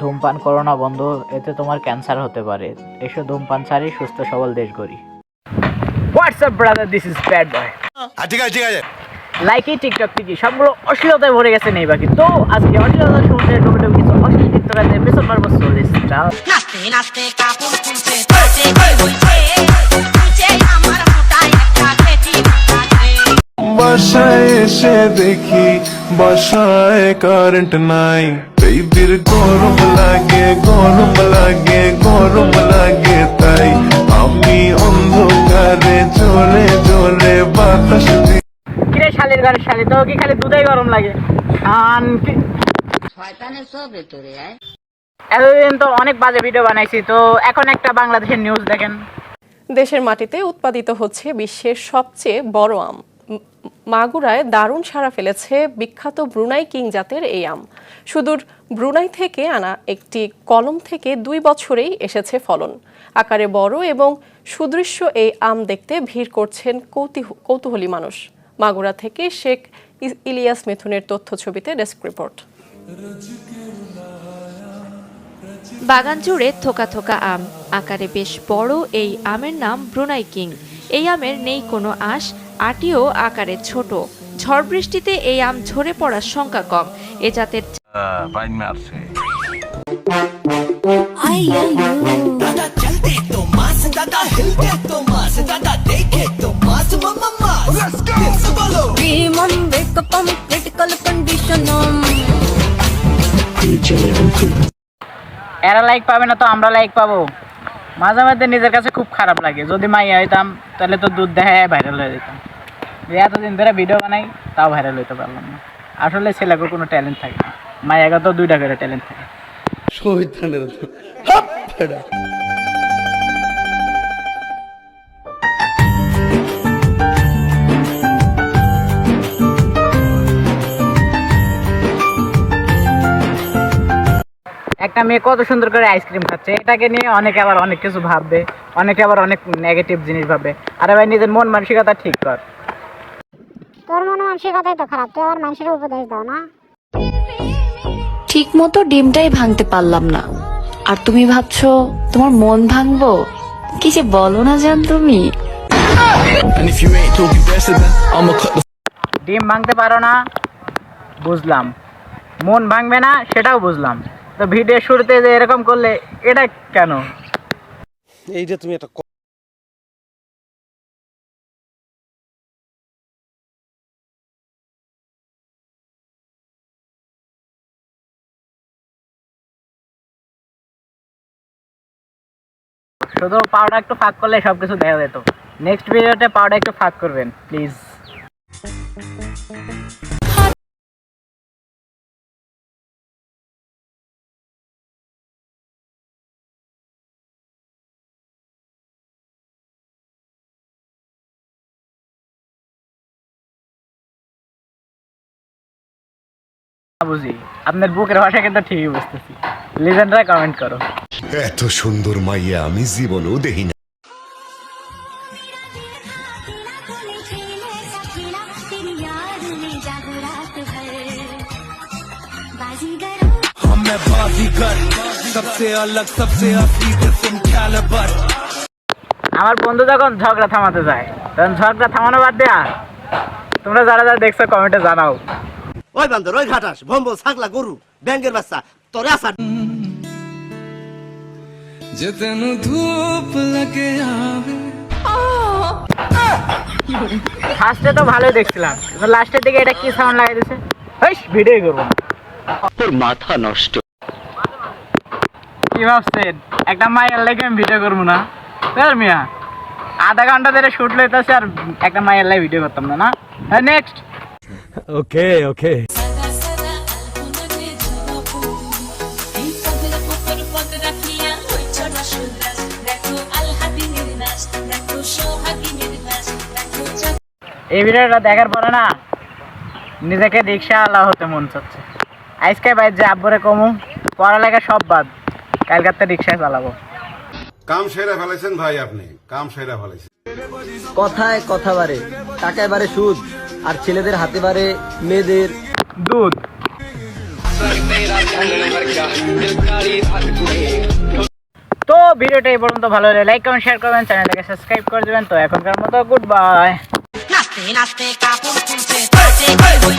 ধূমপান করো না বন্ধু এতে তোমার ক্যান্সার হতে পারে। এসো ধূমপান ছাড়ি সুস্থ সবল দেশ গড়ি। WhatsApp brother this is bad boy আচ্ছা, ঠিক আছে ঠিক আছে। লাইকি টিকটক টিকি সবগুলো অশ্লীলতায় ভরে গেছে নেই বাকি। তো আজকে অশ্লীলতা সমুদ্রের ডুবে ডুবে কিছু অশ্লীল টিকটকারদের পেছন মারবো চল্লিশ নাচতে নাচতে কাপড় খুলছে বাসায় এসে দেখি বাসায় কারেন্ট নাই। বেবির গরম লাগে গরম লাগে গরম লাগে তাই আমি অন্ধকারে জোরে জোরে বাতাস কিরে শালির ঘরের শালি তো কি খালি দুধেই গরম লাগে? আন কি- শয়তানের সব ভেতরে আয়। এতদিন তো অনেক বাজে ভিডিও বানাইছি তো এখন একটা বাংলাদেশের নিউজ দেখেন। দেশের মাটিতে উৎপাদিত হচ্ছে বিশ্বের সবচেয়ে বড় আম। মাগুরায় দারুণ সাড়া ফেলেছে বিখ্যাত ব্রুনাই কিং জাতের এই আম। সুদূর ব্রুনাই থেকে আনা একটি কলম থেকে দুই বছরেই এসেছে ফলন। আকারে বড় এবং সুদৃশ্য এই আম দেখতে ভিড় করছেন কৌতূহ- কৌতূহলী মানুষ। মাগুরা থেকে শেখ ইলিয়াস মিথুনের তথ্য ছবিতে ডেস্ক রিপোর্ট। বাগান জুড়ে থোকা থোকা আম। আকারে বেশ বড় এই আমের নাম ব্রুনাই কিং। এই আমের নেই কোনো আঁশ আটিও আকারে ছোট। ঝড় বৃষ্টিতে এই আম ঝরে পড়ার সংখ্যা কম। এ জাতের এরা লাইক পাবে না তো আমরা লাইক পাবো। মাঝে মাঝে নিজের কাছে খুব খারাপ লাগে। যদি মাইয়া হইতাম তাহলে তো দুধ দেখায় ভাইরাল হয়ে যেতাম। যে এতদিন ধরে ভিডিও বানাই তাও ভাইরাল হইতে পারলাম না। আসলে ছেলেকে কোনো ট্যালেন্ট থাকে না। মাইয়াকে তো দুইটা করে ট্যালেন্ট থাকে। একটা মেয়ে কত সুন্দর করে আইসক্রিম খাচ্ছে। এটাকে নিয়ে অনেকে আবার অনেক কিছু ভাববে। অনেকে আবার অনেক নেগেটিভ জিনিস ভাববে। আরে ভাই নিজের মন মানসিকতা ঠিক কর। মানসিকতাই তো খারাপ তুই আবার মানুষের উপদেশ দাও না। ঠিক মতো ডিমটাই ভাঙতে পারলাম না। আর তুমি ভাবছ তোমার মন ভাঙবো? কি যে বলো না জান তুমি? ডিম ভাঙতে পারো না বুঝলাম। মন ভাঙবে না সেটাও বুঝলাম। তো ভিডিও শুরুতে যে এরকম করলে এটা কেন? এইটা তুমি একটা শুধু পাউডার একটু ফাঁক করলে সব কিছু দেখা যেত। নেক্সট ভিডিওতে পাউডার একটু ফাঁক করবেন প্লিজ বুঝি। আপনার বুকের ভাষা কিন্তু ঠিকই বুঝতেছি। লিজেন্ডরা কমেন্ট করো। এত সুন্দর মাইয়া আমি জীবনেও দেখি না আমার বন্ধু যখন ঝগড়া থামাতে যায় তখন ঝগড়া থামানো বাদ দেয়া তোমরা যারা যারা দেখছ কমেন্টে জানাও। ওই বান্দর ওই ঘাটাস ভম্বল ছাগলা গরু ব্যাঙ্গের বাচ্চা তোরে আসা ফার্স্টে তো ভালোই দেখছিলাম। লাস্টের দিকে এটা কি সাউন্ড লাগাই দিছে? হেস ভিডিও করব তোর মাথা নষ্ট। কি ভাবছেন? একটা মায়ের লাগে আমি ভিডিও করব না। স্যার মিয়া আধা ঘণ্টা ধরে শুট লইতেছে আর একটা মায়ের লাগে ভিডিও করতাম না না? নেক্সট ওকে ওকে এই ভিডিওটা দেখার পরে না নিজেকে রিক্সা আলা হতে মন চাচ্ছে। আজকে বাইর যে আব্বরে কমু পড়ালেখা সব বাদ। কালকাতা রিক্সায় চালাবো। কাম সেরা ফেলেছেন ভাই আপনি কাম সেরা ফেলেছেন। কথায় কথা বাড়ে টাকায় বাড়ে সুদ আর ছেলেদের হাতে বাড়ে মেয়েদের দুধ। তো ভিডিওটা এই পর্যন্ত ভালো হলে লাইক কমেন্ট শেয়ার করবেন চ্যানেলটাকে সাবস্ক্রাইব করে দেবেন। তো এখনকার মতো good bye Minas peca por pulse, pase, voy,